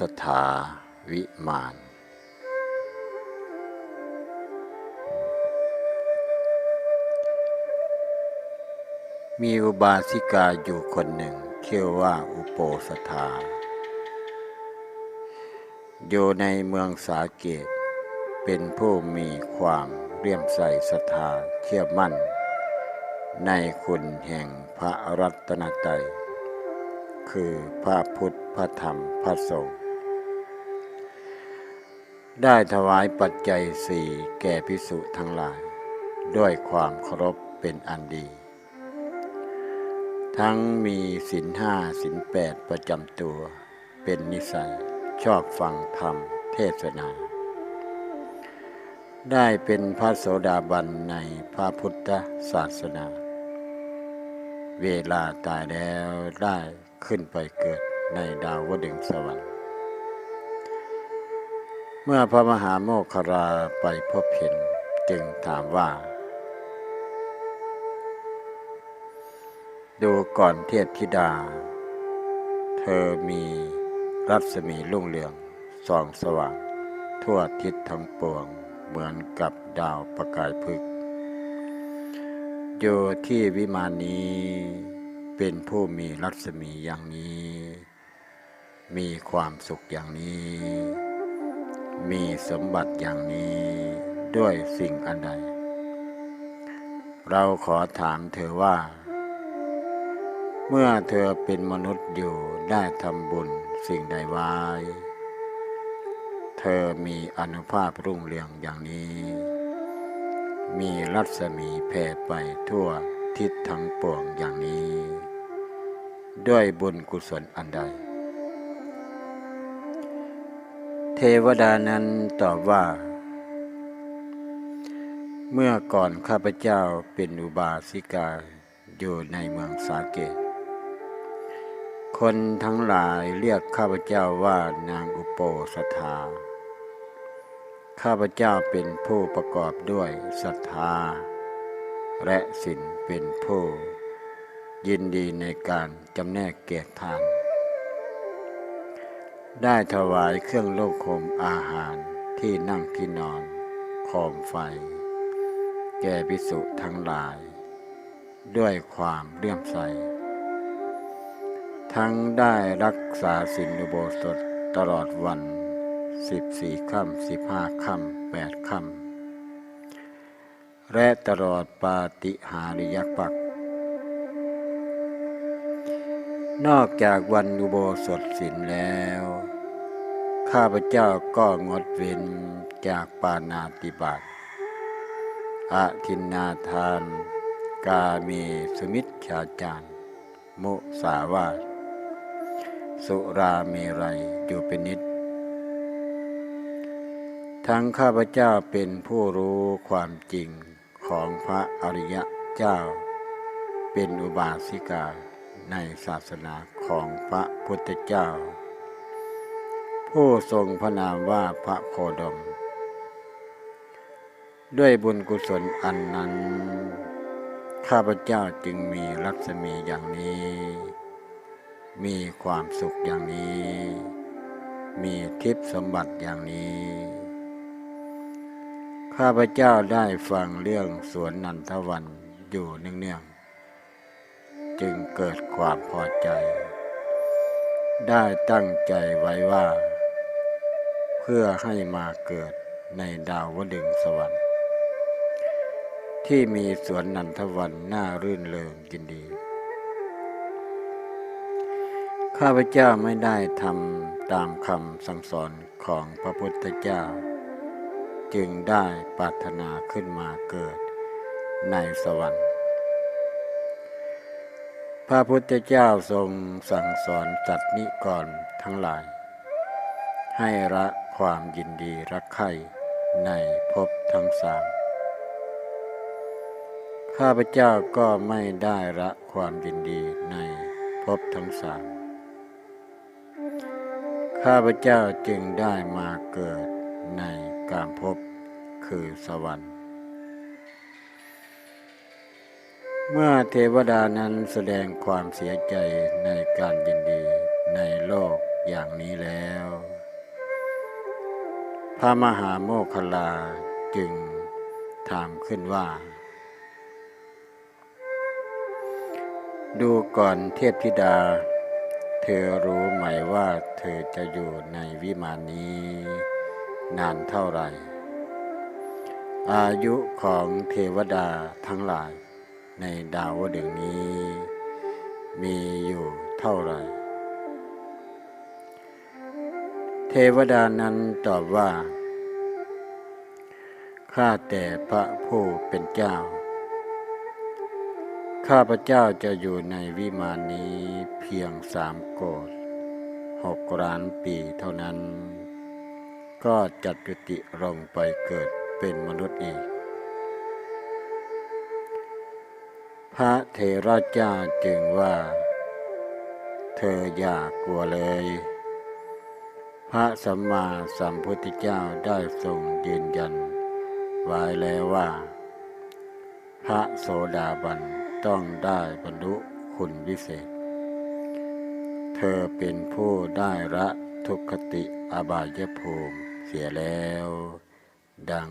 สถาวิมาน มีอุบาสิกาอยู่คนหนึ่งชื่อว่าอุโปสถา อยู่ในเมืองสาเกต เป็นผู้มีความเรี่ยมใสศรัทธาเชื่อมั่น ในคุณแห่งพระรัตนตรัยคือพระพุทธ พระธรรม พระสงฆ์ ได้ถวายปัจจัยสี่แก่พิสุทั้งหลาย ด้วยความเคารพเป็นอันดี ทั้งมีศีลห้าศีลแปดประจำตัว เป็นนิสัยชอบฟังธรรมเทศนา ได้เป็นพระโสดาบันในพระพุทธศาสนา เวลาตายแล้วได้ขึ้นไปเกิดในดาวดึงสวรรค์ เมื่อพระมหาโมคคาราไปพบเห็นจึงถามว่า ดูก่อนเทพธิดา เธอมีรัศมีรุ่งเรืองส่องสว่าง ทั่วทิศทั้งปวงเหมือนกับดาวประกายพึกษ์อยู่ที่วิมานนี้เป็นผู้มีรัศมีอย่างนี้ มีความสุขอย่างนี้ มีสมบัติอย่างนี้ด้วยสิ่งอันใด เราขอถามเธอว่า เมื่อเธอเป็นมนุษย์อยู่ได้ทำบุญสิ่งใดไว้ เธอมีอนุภาพรุ่งเรืองอย่างนี้ มีรัศมีแผ่ไปทั่วทิศทั้งปวงอย่างนี้ ด้วยบุญกุศลอันใด เทวดานั้นตอบว่า เมื่อก่อนข้าพเจ้าเป็นอุบาสิกาอยู่ในเมืองสาเกต คนทั้งหลายเรียกข้าพเจ้าว่านางอุโปสถา ข้าพเจ้าเป็นผู้ประกอบด้วยศรัทธา และสินเป็นผู้ยินดีในการจำแนกเกียรติทาน ได้ถวายเครื่องโลกคมอาหารที่นั่งที่นอนโคมไฟ แก่พิสุทั้งหลาย ด้วยความเลื่อมใส ทั้งได้รักษาสินอุโบสถตลอดวันสิบสี่ค่ำสิบห้าค่ำแปดค่ำและตลอดปาติหาริยปักษ นอกจากวันอุโบสถศีลแล้ว ข้าพเจ้าก็งดเว้นจากปานาติบาตอาทินนาทาน กาเมสมิชฌาจารมุสาวาทสุราเมรัยอยู่เป็นนิด ทั้งข้าพเจ้าเป็นผู้รู้ความจริงของพระอริยเจ้า เป็นอุบาสิกา ในศาสนาของพระพุทธเจ้า ผู้ทรงพระนามว่าพระโคดม ด้วยบุญกุศลอันนั้น ข้าพเจ้าจึงมีรัศมีอย่างนี้ มีความสุขอย่างนี้ มีทิพย์สมบัติอย่างนี้ข้าพเจ้าได้ฟังเรื่องสวนนันทวันอยู่เนื่องๆ จึงเกิดความพอใจ ได้ตั้งใจไว้ว่า เพื่อให้มาเกิดในดาวดึงสวรรค์ ที่มีสวนนันทวันน่ารื่นเริงยินดี ข้าพเจ้าไม่ได้ทำตามคำสั่งสอนของพระพุทธเจ้า จึงได้ปรารถนาขึ้นมาเกิดในสวรรค์ พระพุทธเจ้าทรงสั่งสอนสัตว์นิกรทั้งหลาย ให้ละความยินดีรักใคร่ในภพทั้งสามข้าพเจ้าก็ไม่ได้ละความยินดีในภพทั้งสามข้าพเจ้าจึงได้มาเกิดในกามภพคือสวรรค์ เมื่อเทวดานั้นแสดงความเสียใจในการยินดีในโลกอย่างนี้แล้ว พระมหาโมคคลลาจึงถามขึ้นว่า ดูก่อนเทพธิดา เธอรู้ไหมว่าเธอจะอยู่ในวิมานนี้ นานเท่าไหร่ อายุของเทวดาทั้งหลาย ในดาวดึงนี้ มีอยู่เท่าไหร่ เทวดานั้นตอบว่า ข้าแต่พระผู้เป็นเจ้า ข้าพระเจ้าจะอยู่ในวิมานนี้เพียงสามโกดหกล้านปีเท่านั้น ก็จัดจุติลงไปเกิดเป็นมนุษย์อีก พระเทระเจ้าจึงว่า เธออย่ากกลัวเลย พระสัมมาสัมพุทธเจ้าได้ทรงยืนยัน ไว้แล้วว่า พระโสดาบันต้องได้บรรลุคุณวิเศษ เธอเป็นผู้ได้ละทุกขติอบายภูมิเสียแล้ว ดัง